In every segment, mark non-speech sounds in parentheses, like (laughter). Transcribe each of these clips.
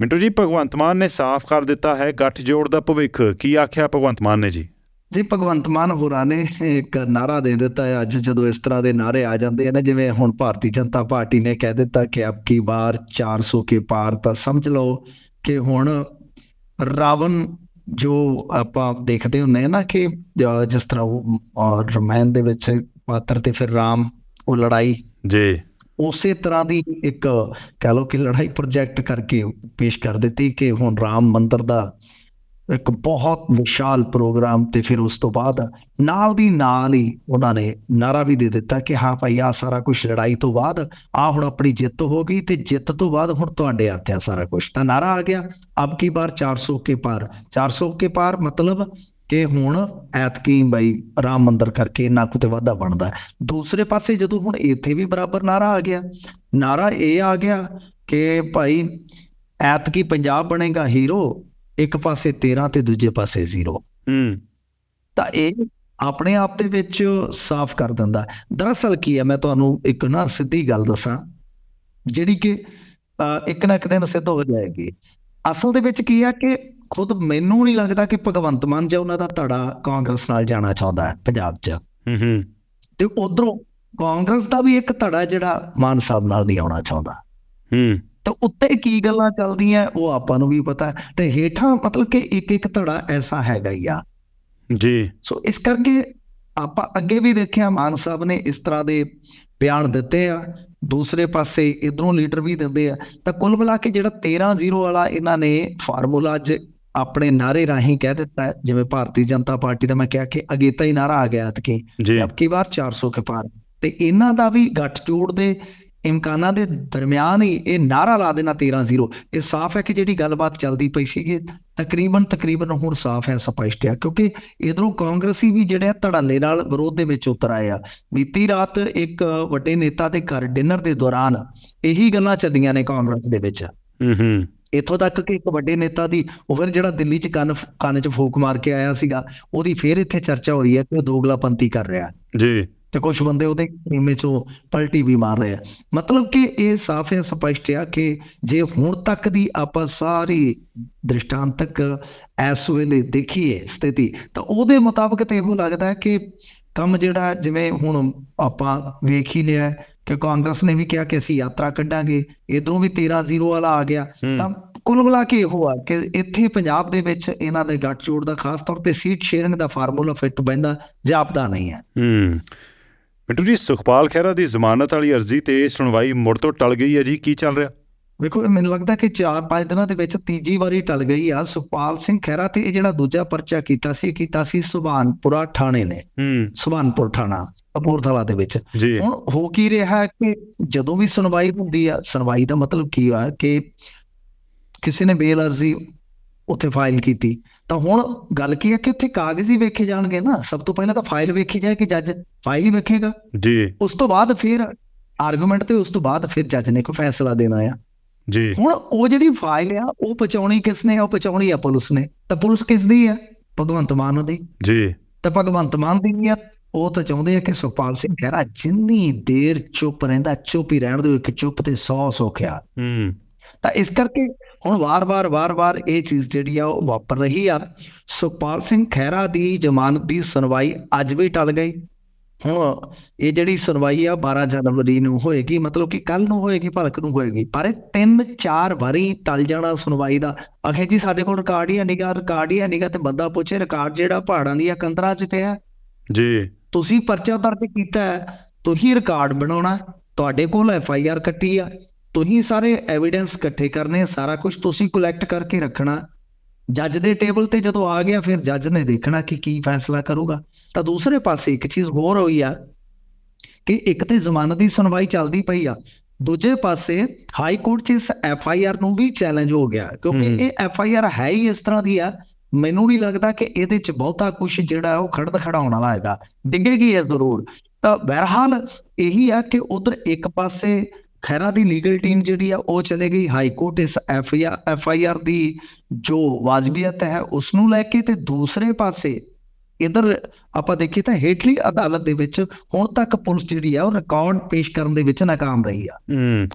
ਮਿੰਟੂ ਜੀ ਭਗਵੰਤ ਮਾਨ ਨੇ ਸਾਫ਼ ਕਰ ਦਿੱਤਾ ਹੈ ਗੱਠਜੋੜ ਦਾ ਭਵਿੱਖ। ਕੀ ਆਖਿਆ ਭਗਵੰਤ ਮਾਨ ਨੇ ਜੀ? ਜੀ ਭਗਵੰਤ ਮਾਨ ਹੋਰਾਂ ਨੇ ਇੱਕ ਨਾਰਾ ਦੇ ਦਿੱਤਾ ਹੈ। ਅੱਜ ਜਦੋਂ ਇਸ ਤਰ੍ਹਾਂ ਦੇ ਨਾਰੇ ਆ ਜਾਂਦੇ ਨੇ ਜਿਵੇਂ ਹੁਣ ਭਾਰਤੀ ਜਨਤਾ ਪਾਰਟੀ ਨੇ ਕਹਿ ਦਿੱਤਾ ਕਿ ਅਬ ਕੀ ਬਾਰ 400 ਕੇ ਪਾਰ ਤਾਂ ਸਮਝ ਲਓ ਕਿ ਹੁਣ ਰਾਵਣ ਜੋ ਆਪਾਂ ਦੇਖਦੇ ਹੁੰਨੇ ਆ ਨਾ ਕਿ ਜਿਸ ਤਰ੍ਹਾਂ ਉਹ ਰਮਾਇਣ ਦੇ ਵਿੱਚ ਪਾਤਰ ਤੇ ਫਿਰ ਰਾਮ ਉਹ ਲੜਾਈ ਜੀ। ਉਸੇ ਤਰ੍ਹਾਂ ਦੀ ਇੱਕ ਕਹਿ ਲਓ ਕਿ ਲੜਾਈ ਪ੍ਰੋਜੈਕਟ ਕਰਕੇ ਪੇਸ਼ ਕਰ ਦਿੱਤੀ ਕਿ ਹੁਣ ਰਾਮ ਮੰਦਰ ਦਾ ਇੱਕ ਬਹੁਤ ਵਿਸ਼ਾਲ ਪ੍ਰੋਗਰਾਮ ਤੇ ਫਿਰ ਉਸ ਤੋਂ ਬਾਅਦ ਨਾਲ ਦੀ ਨਾਲ ਹੀ ਉਹਨਾਂ ਨੇ ਨਾਰਾ ਵੀ ਦੇ ਦਿੱਤਾ ਕਿ ਹਾਂ ਭਾਈ ਆ ਸਾਰਾ ਕੁਝ ਲੜਾਈ ਤੋਂ ਬਾਅਦ ਆ ਹੁਣ ਆਪਣੀ ਜਿੱਤ ਹੋ ਗਈ ਤੇ ਜਿੱਤ ਤੋਂ ਬਾਅਦ ਹੁਣ ਤੁਹਾਡੇ ਹੱਥ ਆ ਸਾਰਾ ਕੁਝ ਤਾਂ ਨਾਰਾ ਆ ਗਿਆ। ਅਬ ਕੀ ਬਾਰ 400 ਕੇ ਪਾਰ? 400 ਕੇ ਪਾਰ ਮਤਲਬ ਕਿ ਹੁਣ ਐਤਕੀ ਬਈ ਰਾਮ ਮੰਦਰ ਕਰਕੇ ਇੰਨਾ ਕੁ ਤੇ ਵਾਧਾ ਬਣਦਾ। ਦੂਸਰੇ ਪਾਸੇ ਜਦੋਂ ਹੁਣ ਇੱਥੇ ਵੀ ਬਰਾਬਰ ਨਾਰਾ ਆ ਗਿਆ ਨਾਰਾ ਇਹ ਆ ਗਿਆ ਕਿ ਭਾਈ ਐਤਕੀ ਪੰਜਾਬ ਬਣੇਗਾ ਹੀਰੋ ਇੱਕ ਪਾਸੇ 13 ਤੇ ਦੂਜੇ ਪਾਸੇ 0 ਹੂੰ ਤਾਂ ਇਹ ਆਪਣੇ ਆਪ ਦੇ ਵਿੱਚ ਸਾਫ਼ ਕਰ ਦਿੰਦਾ। ਦਰਅਸਲ ਕੀ ਹੈ ਮੈਂ ਤੁਹਾਨੂੰ ਇੱਕ ਨਾ ਸਿੱਧੀ ਗੱਲ ਦੱਸਾਂ ਜਿਹੜੀ ਕਿ ਇੱਕ ਨਾ ਇੱਕ ਦਿਨ ਸਿੱਧ ਹੋ ਜਾਏਗੀ ਅਸਲ ਦੇ ਵਿੱਚ ਕੀ ਹੈ ਕਿ ਖੁਦ ਮੈਨੂੰ ਨਹੀਂ ਲੱਗਦਾ ਕਿ ਭਗਵੰਤ ਮਾਨ ਜਾਂ ਉਹਨਾਂ ਦਾ ਧੜਾ ਕਾਂਗਰਸ ਨਾਲ ਜਾਣਾ ਚਾਹੁੰਦਾ ਹੈ ਪੰਜਾਬ 'ਚ। ਹੂੰ ਹੂੰ। ਤੇ ਉਧਰੋਂ ਕਾਂਗਰਸ ਦਾ ਵੀ ਇੱਕ ਧੜਾ ਜਿਹੜਾ ਮਾਨ ਸਾਹਿਬ ਨਾਲ ਨਹੀਂ ਆਉਣਾ ਚਾਹੁੰਦਾ। ਹੂੰ। ਤੇ ਉੱਤੇ ਕੀ ਗੱਲਾਂ ਚੱਲਦੀਆਂ ਉਹ ਆਪਾਂ ਨੂੰ ਵੀ ਪਤਾ ਤੇ ਹੇਠਾਂ ਮਤਲਬ ਕਿ ਇੱਕ ਇੱਕ ਧੜਾ ਐਸਾ ਹੈਗਾ ਹੀ ਆ। ਜੀ। ਸੋ ਇਸ ਕਰਕੇ ਆਪਾਂ ਅੱਗੇ ਵੀ ਦੇਖਿਆ ਮਾਨ ਸਾਹਿਬ ਨੇ ਇਸ ਤਰ੍ਹਾਂ ਦੇ ਬਿਆਨ ਦਿੱਤੇ ਆ। ਦੂਸਰੇ ਪਾਸੇ ਇਧਰੋਂ ਲੀਡਰ ਵੀ ਦਿੰਦੇ ਆ। ਤਾਂ ਕੁੱਲ ਮਿਲਾ ਕੇ ਜਿਹੜਾ 13-0 ਵਾਲਾ ਇਹਨਾਂ ਨੇ ਫਾਰਮੂਲਾ ਅੱਜ ਆਪਣੇ ਨਾਰੇ ਰਾਹੀਂ ਕਹਿ ਦਿੱਤਾ ਜਿਵੇਂ ਭਾਰਤੀ ਜਨਤਾ ਪਾਰਟੀ ਦਾ ਮੈਂ ਕਿਹਾ ਕਿ ਅਗੇਤਾ ਹੀ ਨਾਰਾ ਆ ਗਿਆ ਕਿ ਜੀ। ਅਬ ਕੀ ਵਾਰ 400 ਕੇ ਪਾਰ। ਤੇ ਇਹਨਾਂ ਦਾ ਵੀ ਗੱਠਜੋੜ ਦੇ ਇਮਕਾਨਾਂ ਦੇ ਦਰਮਿਆਨ ਹੀ ਇਹ ਨਾਰਾ ਲਾ ਦੇਣਾ 13-0 ਇਹ ਸਾਫ਼ ਹੈ ਕਿ ਜਿਹੜੀ ਗੱਲਬਾਤ ਚੱਲਦੀ ਪਈ ਸੀ ਕਿ ਤਕਰੀਬਨ ਤਕਰੀਬਨ ਹੁਣ ਸਾਫ਼ ਹੈ ਸਪਸ਼ਟ ਹੈ ਕਿਉਂਕਿ ਇਧਰੋਂ ਕਾਂਗਰਸੀ ਵੀ ਜਿਹੜੇ ਧੜੱਲੇ ਨਾਲ ਵਿਰੋਧ ਦੇ ਵਿੱਚ ਉਤਰ ਆਏ ਆ। ਬੀਤੀ ਰਾਤ ਇੱਕ ਵੱਡੇ ਨੇਤਾ ਦੇ ਘਰ ਡਿਨਰ ਦੇ ਦੌਰਾਨ ਇਹੀ ਗੱਲਾਂ ਚੱਲੀਆਂ ਨੇ ਕਾਂਗਰਸ ਦੇ ਵਿੱਚ। ਹੂੰ ਹੂੰ। ਇੱਥੋਂ ਤੱਕ ਕਿ ਇੱਕ ਵੱਡੇ ਨੇਤਾ ਦੀ ਉਹ ਫਿਰ ਜਿਹੜਾ ਦਿੱਲੀ 'ਚ ਕੰਨ ਕੰਨ 'ਚ ਫੂਕ ਮਾਰ ਕੇ ਆਇਆ ਸੀਗਾ ਉਹਦੀ ਫੇਰ ਇੱਥੇ ਚਰਚਾ ਹੋਈ ਹੈ ਕਿ ਉਹ ਦੋਗਲਾਪੰਤੀ ਕਰ ਰਿਹਾ ਜੀ। ਤੇ ਕੁਝ ਬੰਦੇ ਉਹਦੇ ਖੇਮੇ 'ਚੋਂ ਪਲਟੀ ਵੀ ਮਾਰ ਰਹੇ ਆ। ਮਤਲਬ ਕਿ ਇਹ ਸਾਫ਼ ਹੈ ਸਪਸ਼ਟ ਹੈ ਕਿ ਜੇ ਹੁਣ ਤੱਕ ਦੀ ਆਪਾਂ ਸਾਰੀ ਦ੍ਰਿਸ਼ਟਾਂਤਕ ਇਸ ਵੇਲੇ ਦੇਖੀਏ ਸਥਿਤੀ ਤਾਂ ਉਹਦੇ ਮੁਤਾਬਕ ਤੇ ਇਹੋ ਲੱਗਦਾ ਹੈ ਕਿ ਕੰਮ ਜਿਹੜਾ ਜਿਵੇਂ ਹੁਣ ਆਪਾਂ ਵੇਖ ਹੀ ਲਿਆ ਕਿ ਕਾਂਗਰਸ ਨੇ ਵੀ ਕਿਹਾ ਕਿ ਅਸੀਂ ਯਾਤਰਾ ਕੱਢਾਂਗੇ ਇਧਰੋਂ ਵੀ 13-0 ਵਾਲਾ ਆ ਗਿਆ। ਤਾਂ ਕੁੱਲ ਮਿਲਾ ਕੇ ਇਹੋ ਆ ਕਿ ਇੱਥੇ ਪੰਜਾਬ ਦੇ ਵਿੱਚ ਇਹਨਾਂ ਦੇ ਗੱਠਜੋੜ ਦਾ ਖਾਸ ਤੌਰ ਤੇ ਸੀਟ ਸ਼ੇਅਰਿੰਗ ਦਾ ਫਾਰਮੂਲਾ ਫਿੱਟ ਬੈਂਦਾ ਜਾਪਦਾ ਨਹੀਂ ਹੈ। ਹੂੰ। ਮਿੰਟੂ ਜੀ ਸੁਖਪਾਲ ਖਹਿਰਾ ਦੀ ਜ਼ਮਾਨਤ ਵਾਲੀ ਅਰਜ਼ੀ ਤੇ ਸੁਣਵਾਈ ਮੁੜ ਤੋਂ ਟਲ ਗਈ ਹੈ ਜੀ ਕੀ ਚੱਲ ਰਿਹਾ? ਵੇਖੋ ਮੈਨੂੰ ਲੱਗਦਾ ਕਿ 4-5 ਦਿਨਾਂ ਦੇ ਵਿੱਚ ਤੀਜੀ ਵਾਰੀ ਟਲ ਗਈ ਆ। ਸੁਖਪਾਲ ਸਿੰਘ ਖਹਿਰਾ ਤੇ ਇਹ ਜਿਹੜਾ ਦੂਜਾ ਪਰਚਾ ਕੀਤਾ ਸੀ ਕੀਤਾ ਸੀ ਸੁਭਾਨਪੁਰਾ ਥਾਣੇ ਨੇ। ਹੂੰ। ਸੁਭਾਨਪੁਰ ਥਾਣਾ ਕਪੂਰਥਲਾ ਦੇ ਵਿੱਚ। ਹੁਣ ਹੋ ਕੀ ਰਿਹਾ ਕਿ ਜਦੋਂ ਵੀ ਸੁਣਵਾਈ ਹੁੰਦੀ ਆ ਸੁਣਵਾਈ ਦਾ ਮਤਲਬ ਕੀ ਆ ਕਿ ਕਿਸੇ ਨੇ ਬੇਲ ਅਰਜ਼ੀ ਉੱਥੇ ਫਾਈਲ ਕੀਤੀ ਤਾਂ ਹੁਣ ਗੱਲ ਕੀ ਹੈ ਕਿ ਉੱਥੇ ਕਾਗਜ਼ ਹੀ ਵੇਖੇ ਜਾਣਗੇ ਨਾ। ਸਭ ਤੋਂ ਪਹਿਲਾਂ ਤਾਂ ਫਾਈਲ ਵੇਖੀ ਜਾਏ ਕਿ ਜੱਜ ਫਾਈਲ ਹੀ ਵੇਖੇਗਾ। ਜੀ। ਉਸ ਤੋਂ ਬਾਅਦ ਫਿਰ ਆਰਗੂਮੈਂਟ ਤੇ ਉਸ ਤੋਂ ਬਾਅਦ ਫਿਰ ਜੱਜ ਨੇ ਕੋਈ ਫੈਸਲਾ ਦੇਣਾ ਆ। ਜੀ। ਹੁਣ ਉਹ ਜਿਹੜੀ ਫਾਈਲ ਆ ਉਹ ਪਹੁੰਚਾਉਣੀ ਕਿਸ ਨੇ? ਉਹ ਪਹੁੰਚਾਉਣੀ ਆ ਪੁਲਿਸ ਨੇ। ਤਾਂ ਪੁਲਿਸ ਕਿਸ ਦੀ ਆ? ਭਗਵੰਤ ਮਾਨ ਦੀ। ਜੀ। ਤਾਂ ਭਗਵੰਤ ਮਾਨ ਦੀ ਆ। ਉਹ ਤਾਂ ਚਾਹੁੰਦੇ ਆ ਕਿ ਸੁਖਪਾਲ ਸਿੰਘ ਖਹਿਰਾ ਜਿੰਨੀ ਦੇਰ ਚੁੱਪ ਰਹਿੰਦਾ ਚੁੱਪ ਹੀ ਰਹਿਣ ਦਿਓ ਇੱਕ ਚੁੱਪ ਤੇ 100 ਸੁਖਿਆ ਹੂੰ। ਤਾਂ ਇਸ ਕਰਕੇ ਹੁਣ ਵਾਰ-ਵਾਰ ਵਾਰ-ਵਾਰ ਇਹ ਚੀਜ਼ ਜਿਹੜੀ ਆ ਉਹ ਵਾਪਰ ਰਹੀ ਆ। ਸੁਖਪਾਲ ਸਿੰਘ ਖਹਿਰਾ ਦੀ ਜ਼ਮਾਨਤ ਦੀ ਸੁਣਵਾਈ ਅੱਜ ਵੀ ਟਲ ਗਈ। ਹੁਣ ਇਹ ਜਿਹੜੀ ਸੁਣਵਾਈ ਆ 12 ਜਨਵਰੀ ਨੂੰ ਹੋਏਗੀ ਮਤਲਬ ਕਿ ਕੱਲ ਨੂੰ ਹੋਏਗੀ ਭਲਕ ਨੂੰ ਹੋਏਗੀ ਪਰ ਇਹ ਤਿੰਨ ਚਾਰ ਵਾਰੀ ਟਲ ਜਾਣਾ ਸੁਣਵਾਈ ਦਾ। ਅਖੇ ਜੀ ਸਾਡੇ ਕੋਲ ਰਿਕਾਰਡ ਹੀ ਨਹੀਂਗਾ ਰਿਕਾਰਡ ਹੀ ਨਹੀਂਗਾ ਤੇ ਬੰਦਾ ਪੁੱਛੇ ਰਿਕਾਰਡ ਜਿਹੜਾ ਪਹਾੜਾਂ ਦੀਆਂ ਕੰਦਰਾਂ 'ਚ ਪਿਆ। ਜੀ। ਤੁਸੀਂ ਪਰਚਾ ਦਰਜ ਕੀਤਾ ਹੈ ਤੁਸੀਂ ਰਿਕਾਰਡ ਬਣਾਉਣਾ ਤੁਹਾਡੇ ਕੋਲ ਐਫ ਆਈ ਆਰ ਕੱਟੀ ਆ ਤੁਸੀਂ ਸਾਰੇ ਐਵੀਡੈਂਸ ਇਕੱਠੇ ਕਰਨੇ ਸਾਰਾ ਕੁਝ ਤੁਸੀਂ ਕਲੈਕਟ ਕਰਕੇ ਰੱਖਣਾ। ਜੱਜ ਦੇ ਟੇਬਲ ਤੇ ਜਦੋਂ ਆ ਗਿਆ ਫਿਰ ਜੱਜ ਨੇ ਦੇਖਣਾ ਕਿ ਕੀ ਫੈਸਲਾ ਕਰੂਗਾ। ਤਾਂ ਦੂਸਰੇ ਪਾਸੇ ਇੱਕ ਚੀਜ਼ ਹੋਰ ਹੋਈ ਆ ਕਿ ਇੱਕ ਤੇ ਜ਼ਮਾਨਤ ਦੀ ਸੁਣਵਾਈ ਚੱਲਦੀ ਪਈ ਆ। ਦੂਜੇ ਪਾਸੇ ਹਾਈ ਕੋਰਟ 'ਚ ਇਸ ਐਫ ਆਈ ਆਰ ਨੂੰ ਵੀ ਚੈਲੰਜ ਹੋ ਗਿਆ ਕਿਉਂਕਿ। ਇਹ ਐਫ ਆਈ ਆਰ ਹੈ ਹੀ ਇਸ ਤਰ੍ਹਾਂ ਦੀ ਆ। ਮੈਨੂੰ ਨਹੀਂ ਲੱਗਦਾ ਕਿ ਇਹਦੇ 'ਚ ਬਹੁਤਾ ਕੁਝ ਜਿਹੜਾ ਉਹ ਖੜਦ ਖੜਾਉਣ ਵਾਲਾ ਹੈਗਾ। ਡਿੱਗੇਗੀ ਇਹ ਜ਼ਰੂਰ। ਤਾਂ ਬਹਰਹਾਲ ਇਹੀ ਆ ਕਿ ਉਧਰ ਇੱਕ ਪਾਸੇ ਖੈਰਾ ਦੀ ਲੀਗਲ ਟੀਮ ਜਿਹੜੀ ਆ, ਉਹ ਚਲੇ ਗਈ। ਹਾਈ ਕੋਰਟ ਇਸ ਐਫ ਐਫ ਆਈ ਆਰ ਦੀ ਜੋ ਵਾਜਬੀਅਤ ਹੈ ਉਸ ਨੂੰ ਲੈ ਕੇ ਤੇ ਦੂਸਰੇ ਪਾਸੇ ਇਧਰ ਆਪਾਂ ਦੇਖੀਏ ਤਾਂ ਹੇਠਲੀ ਅਦਾਲਤ ਦੇ ਵਿੱਚ ਹੁਣ ਤੱਕ ਪੁਲਿਸ ਜਿਹੜੀ ਆ, ਉਹ ਰਿਕਾਰਡ ਪੇਸ਼ ਕਰਨ ਦੇ ਵਿੱਚ ਨਾਕਾਮ ਰਹੀ ਆ। ਹੂੰ।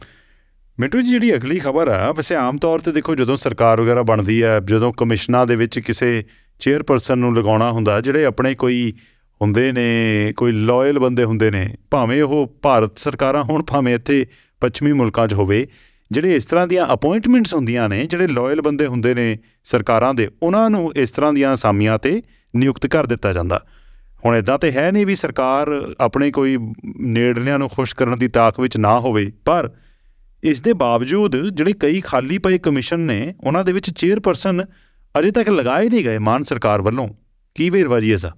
ਮਿੰਟੂ ਜੀ, ਜਿਹੜੀ ਅਗਲੀ ਖਬਰ ਆ, ਵੈਸੇ ਆਮ ਤੌਰ ਤੇ ਦੇਖੋ, ਜਦੋਂ ਸਰਕਾਰ ਵਗੈਰਾ ਬਣਦੀ ਹੈ ਜਦੋਂ ਕਮਿਸ਼ਨਾਂ ਦੇ ਵਿੱਚ ਕਿਸੇ ਚੇਅਰਪਰਸਨ ਨੂੰ ਲਗਾਉਣਾ ਹੁੰਦਾ, ਜਿਹੜੇ ਆਪਣੇ ਕੋਈ ਹੁੰਦੇ ਨੇ, ਕੋਈ ਲਾਇਲ ਬੰਦੇ ਹੁੰਦੇ ਨੇ, ਭਾਵੇਂ ਉਹ ਭਾਰਤ ਸਰਕਾਰਾਂ ਹੋਣ, ਭਾਵੇਂ ਇੱਥੇ ਪੱਛਮੀ ਮੁਲਕਾਂ 'ਚ ਹੋਵੇ, ਜਿਹੜੇ ਇਸ ਤਰ੍ਹਾਂ ਦੀਆਂ ਅਪਾਇੰਟਮੈਂਟਸ ਹੁੰਦੀਆਂ ਨੇ, ਜਿਹੜੇ ਲਾਇਲ ਬੰਦੇ ਹੁੰਦੇ ਨੇ ਸਰਕਾਰਾਂ ਦੇ, ਉਹਨਾਂ ਨੂੰ ਇਸ ਤਰ੍ਹਾਂ ਦੀਆਂ ਅਸਾਮੀਆਂ ਤੇ ਨਿਯੁਕਤ ਕਰ ਦਿੱਤਾ ਜਾਂਦਾ। ਹੁਣ ਇਦਾਂ ਤੇ ਹੈ ਨਹੀਂ ਵੀ ਸਰਕਾਰ ਆਪਣੇ ਕੋਈ ਨੇੜਲਿਆਂ ਨੂੰ ਖੁਸ਼ ਕਰਨ ਦੀ ਤਾਕ ਵਿੱਚ ਨਾ ਹੋਵੇ, ਪਰ ਇਸ ਦੇ ਬਾਵਜੂਦ ਜਿਹੜੇ ਕਈ ਖਾਲੀ ਪਏ ਕਮਿਸ਼ਨ ਨੇ, ਉਹਨਾਂ ਦੇ ਵਿੱਚ ਚੇਅਰਪਰਸਨ ਅਜੇ ਤੱਕ ਲਗਾਏ ਨਹੀਂ ਗਏ ਮਾਨ ਸਰਕਾਰ ਵੱਲੋਂ। ਕੀ ਵੇਰਵਾ ਜੀ ਐਸਾ?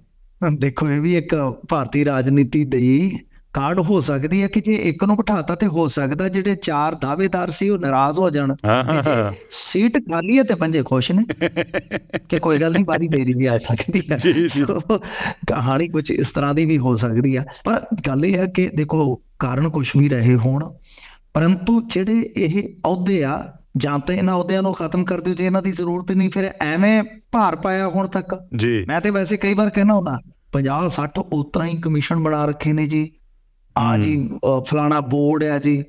ਦੇਖੋ, ਇਹ ਵੀ ਇੱਕ ਭਾਰਤੀ ਰਾਜਨੀਤੀ ਦੀ ਕਾਰਡ ਹੋ ਸਕਦੀ ਹੈ ਕਿ ਜੇ ਇੱਕ ਨੂੰ ਬਿਠਾਤਾ ਤੇ ਹੋ ਸਕਦਾ ਜਿਹੜੇ ਚਾਰ ਦਾਅਵੇਦਾਰ ਸੀ ਉਹ ਨਾਰਾਜ਼ ਹੋ ਜਾਣ। ਸੀਟ ਖਾਲੀ ਹੈ ਤੇ ਪੰਜੇ ਖੁਸ਼ ਨੇ। (laughs) ਕਿ ਕੋਈ ਗੱਲ ਨਹੀਂ ਬਾਰੀ ਮੇਰੀ ਵੀ ਆ ਸਕਦੀ ਹੈ। ਕਹਾਣੀ ਕੁਝ ਇਸ ਤਰ੍ਹਾਂ ਦੀ ਵੀ ਹੋ ਸਕਦੀ ਹੈ ਪਰ ਗੱਲ ਇਹ ਹੈ ਕਿ ਦੇਖੋ ਕਾਰਨ ਕੁਝ ਵੀ ਰਹੇ ਹੋਣ ਪਰੰਤੂ ਜਿਹੜੇ ਇਹ ਅਹੁਦੇ ਆ ਜਾਂ ਤਾਂ ਇਹਨਾਂ ਅਹੁਦਿਆਂ ਨੂੰ ਖਤਮ ਕਰ ਦਿਓ ਜੇ ਇਹਨਾਂ ਦੀ ਜ਼ਰੂਰਤ ਨਹੀਂ ਫਿਰ ਐਵੇਂ ਭਾਰ ਪਾਇਆ ਹੁਣ ਤੱਕ। ਜੀ। ਮੈਂ ਤੇ ਵੈਸੇ ਕਈ ਵਾਰ ਕਹਿਣਾ ਹੁੰਦਾ 50 60 ਉਤਰਾ ਹੀ ਕਮਿਸ਼ਨ ਬਣਾ ਰੱਖੇ ਨੇ ਜੀ। ਆ। ਜੀ ਫਲਾਣਾ ਬੋਰਡ ਹੈ ਜੀ।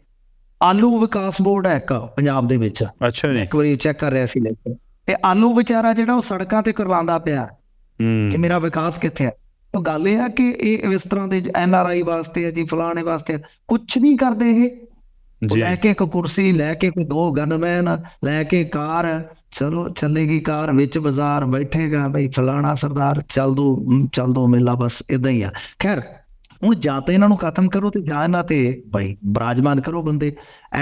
ਆਲੂ ਵਿਕਾਸ ਬੋਰਡ ਹੈ ਇੱਕ ਪੰਜਾਬ ਦੇ ਵਿੱਚ। ਅੱਛਾ ਜੀ। ਇੱਕ ਵਾਰੀ ਚੈੱਕ ਕਰ ਰਿਹਾ ਸੀ ਲੈ ਤੇ ਆਲੂ ਵਿਚਾਰਾ ਜਿਹੜਾ ਉਹ ਸੜਕਾਂ ਤੇ ਕਰਵਾਉਂਦਾ ਪਿਆ। ਕਿ ਮੇਰਾ ਵਿਕਾਸ ਕਿੱਥੇ ਹੈ? ਉਹ ਗੱਲ ਇਹ ਆ ਕਿ ਇਹ ਇਸ ਤਰ੍ਹਾਂ ਦੇ ਐਨ ਆਰ ਆਈ ਵਾਸਤੇ ਹੈ ਜੀ ਫਲਾਣੇ ਵਾਸਤੇ। ਕੁਛ ਨਹੀਂ ਕਰਦੇ ਇਹ। ਲੈ ਕੇ ਇੱਕ ਕੁਰਸੀ ਲੈ ਕੇ ਕੋਈ ਦੋ ਗਨਮੈਨ ਲੈ ਕੇ ਕਾਰ। ਚਲੋ ਚੱਲੇਗੀ ਕਾਰ ਵਿੱਚ ਬਾਜ਼ਾਰ ਬੈਠੇਗਾ ਬਈ ਫਲਾਣਾ ਸਰਦਾਰ ਚੱਲ ਦੋ ਚੱਲ ਦੋ ਮੇਲਾ ਬਸ ਇਦਾਂ ਹੀ ਆ। ਖੈਰ ਹੁਣ ਜਾਂ ਤਾਂ ਇਹਨਾਂ ਨੂੰ ਖਤਮ ਕਰੋ ਤੇ ਜਾਂ ਇਹਨਾਂ ਤੇ ਬਈ ਬਰਾਜਮਾਨ ਕਰੋ ਬੰਦੇ।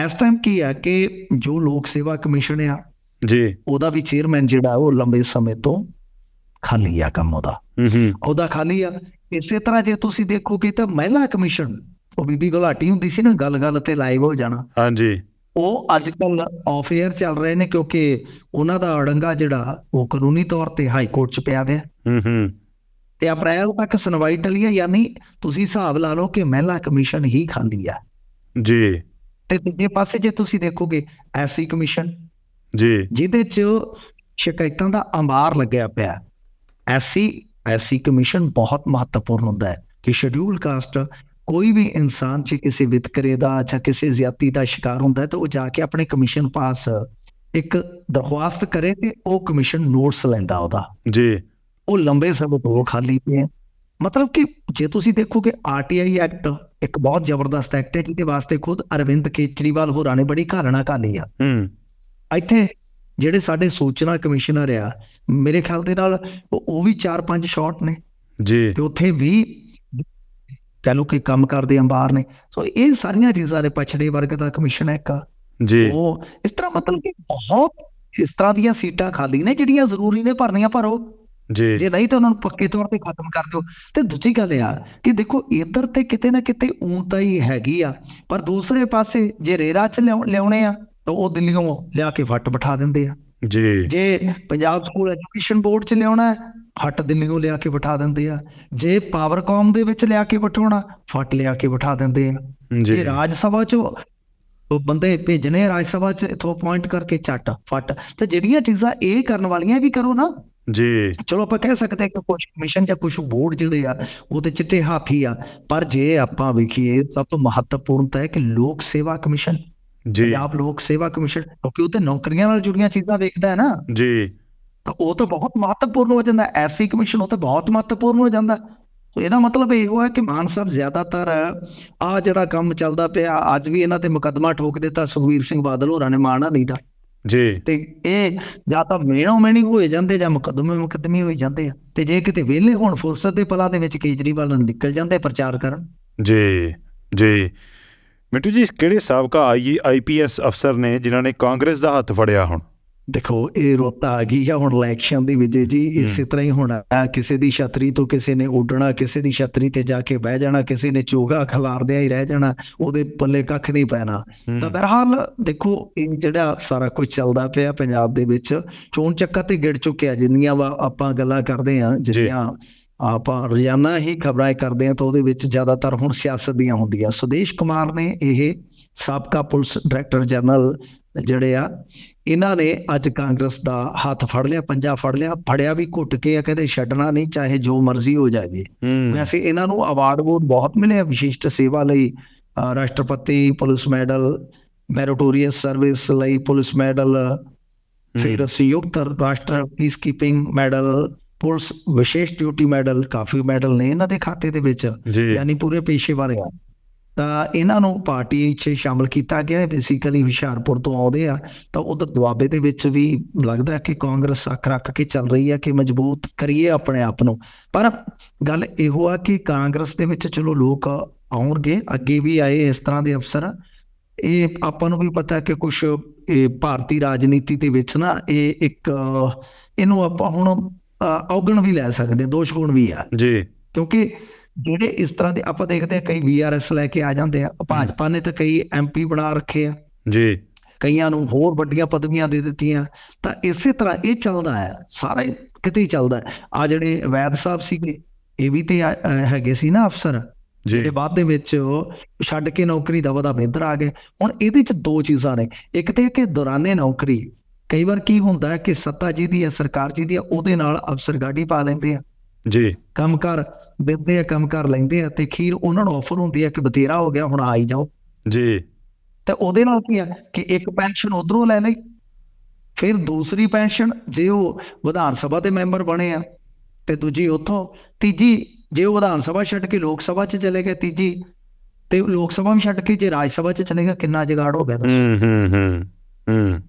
ਇਸ ਟਾਈਮ ਕੀ ਆ ਕਿ ਜੋ ਲੋਕ ਸੇਵਾ ਕਮਿਸ਼ਨ ਆ ਜੀ। ਉਹਦਾ ਵੀ ਚੇਅਰਮੈਨ ਜਿਹੜਾ ਉਹ ਲੰਬੇ ਸਮੇਂ ਤੋਂ ਖਾਲੀ ਆ ਕੰਮ ਉਹਦਾ। ਉਹਦਾ ਖਾਲੀ ਆ। ਇਸੇ ਤਰ੍ਹਾਂ ਜੇ ਤੁਸੀਂ ਦੇਖੋਗੇ ਤਾਂ ਮਹਿਲਾ ਕਮਿਸ਼ਨ ਉਹ ਬੀਬੀ ਗੁਲਾਟੀ ਹੁੰਦੀ ਸੀ ਨਾ ਗੱਲ ਗੱਲ ਤੇ ਲਾਈਵ ਹੋ ਜਾਣਾ। ਹਾਂਜੀ। ਉਹ ਅੱਜ ਕੱਲ ਆਫ 에ਅਰ ਚੱਲ ਰਹੇ ਨੇ ਕਿਉਂਕਿ ਉਹਨਾਂ ਦਾ ਅੜੰਗਾ ਜਿਹੜਾ ਉਹ ਕਾਨੂੰਨੀ ਤੌਰ ਤੇ ਹਾਈ ਕੋਰਟ 'ਚ ਪਿਆ ਹੋਇਆ। ਹੂੰ ਹੂੰ। ਤੇ ਅਪ੍ਰੈਲ ਤੱਕ ਸੁਣਵਾਈ ਟਲੀ ਆ ਯਾਨੀ ਤੁਸੀਂ ਹਿਸਾਬ ਲਾ ਲਓ ਕਿ ਮਹਿਲਾ ਕਮਿਸ਼ਨ ਹੀ ਖਾਲੀ ਆ ਜੀ। ਤੇ ਦੂਜੇ ਪਾਸੇ ਜੇ ਤੁਸੀਂ ਦੇਖੋਗੇ ਐਸਸੀ ਕਮਿਸ਼ਨ ਜੀ। ਜਿਹਦੇ 'ਚ ਸ਼ਿਕਾਇਤਾਂ ਦਾ ਅੰਬਾਰ ਲੱਗਿਆ ਪਿਆ। ਐਸਸੀ ਐਸਸੀ ਕਮਿਸ਼ਨ ਬਹੁਤ ਮਹੱਤਵਪੂਰਨ ਹੁੰਦਾ ਹੈ ਕਿ ਸ਼ਡਿਊਲ ਕਾਸਟ ਕੋਈ ਵੀ ਇਨਸਾਨ ਜੇ ਕਿਸੇ ਵਿਤਕਰੇ ਦਾ ਜਾਂ ਕਿਸੇ ਜ਼ਿਆਦਤੀ ਦਾ ਸ਼ਿਕਾਰ ਹੁੰਦਾ ਹੈ ਤਾਂ ਉਹ ਜਾ ਕੇ ਆਪਣੇ ਕਮਿਸ਼ਨ ਪਾਸ ਇੱਕ ਦਰਖਾਸਤ ਕਰੇ ਤੇ ਉਹ ਕਮਿਸ਼ਨ ਨੋਟਸ ਲੈਂਦਾ ਉਹਦਾ। ਜੀ। ਉਹ ਲੰਬੇ ਸਮੇਂ ਤੋਂ ਖਾਲੀ ਪਏ ਮਤਲਬ ਕਿ ਜੇ ਤੁਸੀਂ ਦੇਖੋਗੇ ਆਰਟੀਆਈ ਐਕਟ ਇੱਕ ਬਹੁਤ ਜ਼ਬਰਦਸਤ ਐਕਟ ਹੈ ਜਿਹਦੇ ਵਾਸਤੇ ਖੁਦ ਅਰਵਿੰਦ ਕੇਜਰੀਵਾਲ ਹੋਰਾਂ ਨੇ ਬੜੀ ਘਾਲਣਾ ਘਾਲੀ ਆ। ਹੂੰ। ਇੱਥੇ ਜਿਹੜੇ ਸਾਡੇ ਸੂਚਨਾ ਕਮਿਸ਼ਨਰ ਆ ਮੇਰੇ ਖਿਆਲ ਦੇ ਨਾਲ ਉਹ ਵੀ 4-5 ਸ਼ਾਟ ਨੇ। ਜੀ। ਤੇ ਉੱਥੇ ਵੀ ਕਹ ਲਓ ਕਿ ਕੰਮ ਕਰਦੇ ਅੰਬਾਰ ਨੇ। ਸੋ ਇਹ ਸਾਰੀਆਂ ਚੀਜ਼ਾਂ ਦੇ ਪਛੜੇ ਵਰਗ ਦਾ ਕਮਿਸ਼ਨ ਹੈ ਇੱਕ। ਜੀ। ਉਹ ਇਸ ਤਰ੍ਹਾਂ ਮਤਲਬ ਕਿ ਬਹੁਤ ਇਸ ਤਰ੍ਹਾਂ ਦੀਆਂ ਸੀਟਾਂ ਖਾਲੀ ਨੇ ਜਿਹੜੀਆਂ ਜ਼ਰੂਰੀ ਨੇ ਭਰਨੀਆਂ ਭਰੋ। ਜੀ। ਜੇ ਨਹੀਂ ਤਾਂ ਉਹਨਾਂ ਨੂੰ ਪੱਕੇ ਤੌਰ ਤੇ ਖਤਮ ਕਰ ਦਿਓ। ਤੇ ਦੂਜੀ ਗੱਲ ਆ ਕਿ ਦੇਖੋ ਇੱਧਰ ਤੇ ਕਿਤੇ ਨਾ ਕਿਤੇ ਊਣਤਾ ਹੀ ਹੈਗੀ ਆ। ਪਰ ਦੂਸਰੇ ਪਾਸੇ ਜੇ ਰੇਰਾ ਚ ਲਿਆਉ- ਲਿਆਉਣੇ ਆ ਤਾਂ ਉਹ ਦਿੱਲੀੋਂ ਲਿਆ ਕੇ ਫੱਟ ਬਿਠਾ ਦਿੰਦੇ ਆ। ਜੀ। ਜੇ ਪੰਜਾਬ ਸਕੂਲ ਐਜੂਕੇਸ਼ਨ ਬੋਰਡ 'ਚ ਲਿਆਉਣਾ ਹੈ ਹੱਟ ਦਿੱਲੀੋਂ ਲਿਆ ਕੇ ਬਿਠਾ ਦਿੰਦੇ ਆ। ਜੇ ਪਾਵਰਕਾਮ ਦੇ ਵਿੱਚ ਲਿਆ ਕੇ ਬਿਠਾਉਣਾ ਫੱਟ ਲਿਆ ਕੇ ਬਿਠਾ ਦਿੰਦੇ ਆ। ਜੀ। ਜੇ ਰਾਜ ਸਭਾ 'ਚ ਉਹ ਬੰਦੇ ਭੇਜਣੇ ਰਾਜ ਸਭਾ 'ਚ ਇਥੋਂ ਅਪਾਇੰਟ ਕਰਕੇ ਚੱਟ ਫੱਟ ਤੇ ਜਿਹੜੀਆਂ ਚੀਜ਼ਾਂ ਇਹ ਕਰਨ ਵਾਲੀਆਂ ਵੀ ਕਰੋ ਨਾ ਜੀ। ਚਲੋ ਆਪਾਂ ਕਹਿ ਸਕਦੇ ਹਾਂ ਕਿ ਕੁਝ ਕਮਿਸ਼ਨ ਜਾਂ ਕੁਝ ਬੋਰਡ ਜਿਹੜੇ ਆ ਉਹ ਤੇ ਚਿੱਟੇ ਹਾਥੀ ਆ। ਪਰ ਜੇ ਆਪਾਂ ਵੇਖੀਏ ਸਭ ਤੋਂ ਮਹੱਤਵਪੂਰਨ ਤਾਂ ਹੈ ਕਿ ਲੋਕ ਸੇਵਾ ਕਮਿਸ਼ਨ ਜੀ। ਪੰਜਾਬ ਲੋਕ ਸੇਵਾ ਕਮਿਸ਼ਨ ਕਿਉਂਕਿ ਉਹ ਤੇ ਨੌਕਰੀਆਂ ਨਾਲ ਜੁੜੀਆਂ ਚੀਜ਼ਾਂ ਵੇਖਦਾ ਹੈ ਨਾ। ਜੀ। ਤਾਂ ਉਹ ਤਾਂ ਬਹੁਤ ਮਹੱਤਵਪੂਰਨ ਹੋ ਜਾਂਦਾ। ਐਸਸੀ ਕਮਿਸ਼ਨ ਉਹ ਤਾਂ ਬਹੁਤ ਮਹੱਤਵਪੂਰਨ ਹੋ ਜਾਂਦਾ। ਸੋ ਇਹਦਾ ਮਤਲਬ ਇਹ ਹੈ ਕਿ ਮਾਨ ਸਾਹਿਬ ਜ਼ਿਆਦਾਤਰ ਆ ਜਿਹੜਾ ਕੰਮ ਚੱਲਦਾ ਪਿਆ ਅੱਜ ਵੀ ਇਹਨਾਂ ਤੇ ਮੁਕੱਦਮਾ ਠੋਕ ਦਿੱਤਾ ਸੁਖਵੀਰ ਸਿੰਘ ਬਾਦਲ ਹੋਰਾਂ ਨੇ ਮਾਣਾ ਨਹੀਂ ਦਾ ਜੀ। ਤੇ ਇਹ ਜਾਂ ਤਾਂ ਮੇਣੋ ਮੇਣੀ ਹੋਏ ਜਾਂਦੇ ਜਾਂ ਮੁਕੱਦਮੇ ਮੁਕੱਦਮੇ ਹੋਈ ਜਾਂਦੇ ਆ। ਤੇ ਜੇ ਕਿਤੇ ਵਿਹਲੇ ਹੋਣ ਫੁਰਸਤ ਦੇ ਪਲਾਂ ਦੇ ਵਿੱਚ ਕੇਜਰੀਵਾਲ ਨਿਕਲ ਜਾਂਦੇ ਪ੍ਰਚਾਰ ਕਰਨ। ਜੀ ਜੀ। ਮਿੱਟੂ ਜੀ ਕਿਹੜੇ ਸਾਬਕਾ ਆਈ ਆਈਪੀਐਸ ਅਫਸਰ ਨੇ ਜਿਨ੍ਹਾਂ ਨੇ ਕਾਂਗਰਸ ਦਾ ਹੱਥ ਫੜਿਆ ਹੁਣ? ਦੇਖੋ ਇਹ ਰੋਤਾ ਆ ਗਈ ਆ ਹੁਣ ਇਲੈਕਸ਼ਨ ਦੀ ਵਿਜੇ ਜੀ ਇਸੇ। ਤਰ੍ਹਾਂ ਹੀ ਹੋਣਾ ਕਿਸੇ ਦੀ ਛਤਰੀ ਤੋਂ ਕਿਸੇ ਨੇ ਉੱਡਣਾ ਕਿਸੇ ਦੀ ਛਤਰੀ ਤੇ ਜਾ ਕੇ ਬਹਿ ਜਾਣਾ ਕਿਸੇ ਨੇ ਚੋਗਾ ਖਿਲਾਰਦਿਆਂ ਹੀ ਰਹਿ ਜਾਣਾ ਉਹਦੇ ਪੱਲੇ ਕੱਖ ਨਹੀਂ ਪੈਣਾ। ਤਾਂ ਬਹਰਹਾਲ ਦੇਖੋ ਇਹ ਜਿਹੜਾ ਸਾਰਾ ਕੁਝ ਚੱਲਦਾ ਪਿਆ ਪੰਜਾਬ ਦੇ ਵਿੱਚ ਚੋਣ ਚੱਕਾ ਤੇ ਗਿੜ ਚੁੱਕਿਆ ਜਿੰਨੀਆਂ ਵਾ ਆਪਾਂ ਗੱਲਾਂ ਕਰਦੇ ਆ ਜਿੰਨੀਆਂ ਆਪਾਂ ਰੋਜ਼ਾਨਾ ਹੀ ਖਬਰਾਂ ਕਰਦੇ ਆ ਤਾਂ ਉਹਦੇ ਵਿੱਚ ਜ਼ਿਆਦਾਤਰ ਹੁਣ ਸਿਆਸਤ ਦੀਆਂ ਹੁੰਦੀਆਂ ਸੁਦੇਸ਼ ਕੁਮਾਰ ਨੇ ਇਹ ਸਾਬਕਾ ਪੁਲਿਸ ਡਾਇਰੈਕਟਰ ਜਨਰਲ ਜਿਹੜੇ ਆ ਇਹਨਾਂ ਨੇ ਅੱਜ ਕਾਂਗਰਸ ਦਾ ਹੱਥ ਫੜ ਲਿਆ ਪੰਜਾ ਫੜ ਲਿਆ ਫੜਿਆ ਵੀ ਘੁੱਟ ਕੇ ਆ ਕਹਿੰਦੇ ਛੱਡਣਾ ਨਹੀਂ ਚਾਹੇ ਜੋ ਮਰਜ਼ੀ ਹੋ ਜਾਵੇ। ਵੈਸੇ ਇਹਨਾਂ ਨੂੰ ਅਵਾਰਡ ਵੂਡ ਬਹੁਤ ਮਿਲੇ ਆ ਵਿਸ਼ਿਸ਼ਟ ਸੇਵਾ ਲਈ ਰਾਸ਼ਟਰਪਤੀ ਪੁਲਿਸ ਮੈਡਲ ਮੈਰੀਟੋਰੀਅਸ ਸਰਵਿਸ ਲਈ ਪੁਲਿਸ ਮੈਡਲ ਫਿਰ ਸੰਯੁਕਤ ਰਾਸ਼ਟਰ ਪੀਸਕੀਪਿੰਗ ਮੈਡਲ ਪੁਲਿਸ ਵਿਸ਼ੇਸ਼ ਡਿਊਟੀ ਮੈਡਲ ਕਾਫੀ ਮੈਡਲ ਨੇ ਇਹਨਾਂ ਦੇ ਖਾਤੇ ਦੇ ਵਿੱਚ ਯਾਨੀ ਪੂਰੇ ਪੇਸ਼ੇਵਰ ਆ ਤਾਂ ਇਹਨਾਂ ਨੂੰ ਪਾਰਟੀ 'ਚ ਸ਼ਾਮਲ ਕੀਤਾ ਗਿਆ ਹੈ। ਬੇਸਿਕਲੀ ਹੁਸ਼ਿਆਰਪੁਰ ਤੋਂ ਆਉਂਦੇ ਆ। ਤਾਂ ਉਧਰ ਦੁਆਬੇ ਦੇ ਵਿੱਚ ਵੀ ਲੱਗਦਾ ਕਿ ਕਾਂਗਰਸ ਅੱਖ ਰੱਖ ਕੇ ਚੱਲ ਰਹੀ ਹੈ ਕਿ ਮਜ਼ਬੂਤ ਕਰੀਏ ਆਪਣੇ ਆਪ ਨੂੰ। ਪਰ ਗੱਲ ਇਹੋ ਆ ਕਿ ਕਾਂਗਰਸ ਦੇ ਵਿੱਚ ਚਲੋ ਲੋਕ ਆਉਣਗੇ ਅੱਗੇ ਵੀ ਆਏ ਇਸ ਤਰ੍ਹਾਂ ਦੇ ਅਫਸਰ। ਇਹ ਆਪਾਂ ਨੂੰ ਵੀ ਪਤਾ ਕਿ ਕੁਝ ਇਹ ਭਾਰਤੀ ਰਾਜਨੀਤੀ ਦੇ ਵਿੱਚ ਨਾ ਇਹ ਇੱਕ ਇਹਨੂੰ ਆਪਾਂ ਹੁਣ ਔਗਣ ਵੀ ਲੈ ਸਕਦੇ ਹਾਂ, ਦੋਸ਼ ਗੁਣ ਵੀ ਆ। ਜੀ। ਕਿਉਂਕਿ ਜਿਹੜੇ ਇਸ ਤਰ੍ਹਾਂ ਦੇ ਆਪਾਂ ਦੇਖਦੇ ਆ ਕਈ ਵੀਆਰਐਸ ਲੈ ਕੇ ਆ ਜਾਂਦੇ ਆ ਭਾਜਪਾ ਨੇ ਤਾਂ ਕਈ ਐਮਪੀ ਬਣਾ ਰੱਖੇ ਆ। ਜੀ। ਕਈਆਂ ਨੂੰ ਹੋਰ ਵੱਡੀਆਂ ਪਦਵੀਆਂ ਦੇ ਦਿੱਤੀਆਂ। ਤਾਂ ਇਸੇ ਤਰ੍ਹਾਂ ਇਹ ਚੱਲਦਾ ਹੈ ਸਾਰਾ ਕਿਤੇ ਹੀ ਚੱਲਦਾ ਆ ਜਿਹੜੇ ਵੈਦ ਸਾਹਿਬ ਸੀਗੇ ਇਹ ਵੀ ਤੇ ਹੈਗੇ ਸੀ ਨਾ ਅਫਸਰ ਜੀ। ਜਿਹੜੇ ਬਾਅਦ ਦੇ ਵਿੱਚ ਛੱਡ ਕੇ ਨੌਕਰੀ ਦਾ ਬਿੰਦਰ ਆ ਗਏ। ਹੁਣ ਇਹਦੇ ਚ ਦੋ ਚੀਜ਼ਾਂ ਨੇ। ਇੱਕ ਤੇ ਕਿ ਦੌਰਾਨੇ ਨੌਕਰੀ ਕਈ ਵਾਰ ਕੀ ਹੁੰਦਾ ਹੈ ਕਿ ਸੱਤਾ ਜਿਹਦੀ ਹੈ ਸਰਕਾਰ ਜਿਹਦੀ ਹੈ ਉਹਦੇ ਨਾਲ ਅਫਸਰ ਗਾਡੀ ਪਾ ਲੈਂਦੇ ਆ। ਜੀ। ਕੰਮਕਾਰ ਦਿੰਦੇ ਆ ਕੰਮਕਾਰ ਲੈਂਦੇ ਆ ਤੇ ਖੀਰ ਉਹਨਾਂ ਨੂੰ ਆਫਰ ਹੁੰਦੀ ਹੈ ਕਿ ਬਤੇਰਾ ਹੋ ਗਿਆ ਹੁਣ ਆ ਹੀ ਜਾਓ। ਜੀ। ਤੇ ਉਹਦੇ ਨਾਲ ਕੀ ਆ ਕਿ ਇੱਕ ਪੈਨਸ਼ਨ ਉਧਰੋਂ ਲੈ ਲਈ ਫਿਰ ਦੂਸਰੀ ਪੈਨਸ਼ਨ ਜੇ ਉਹ ਵਿਧਾਨ ਸਭਾ ਦੇ ਮੈਂਬਰ ਬਣੇ ਆ ਤੇ ਦੂਜੀ ਉੱਥੋਂ ਤੀਜੀ ਜੇ ਉਹ ਵਿਧਾਨ ਸਭਾ ਛੱਡ ਕੇ ਲੋਕ ਸਭਾ 'ਚ ਚਲੇ ਗਏ ਤੀਜੀ ਤੇ ਲੋਕ ਸਭਾ ਵੀ ਛੱਡ ਕੇ ਜੇ ਰਾਜ ਸਭਾ 'ਚ ਚਲੇ ਗਏ ਕਿੰਨਾ ਜਗਾੜ ਹੋ ਗਿਆ ਹੂੰ ਹੂੰ ਹੂੰ ਹੂੰ।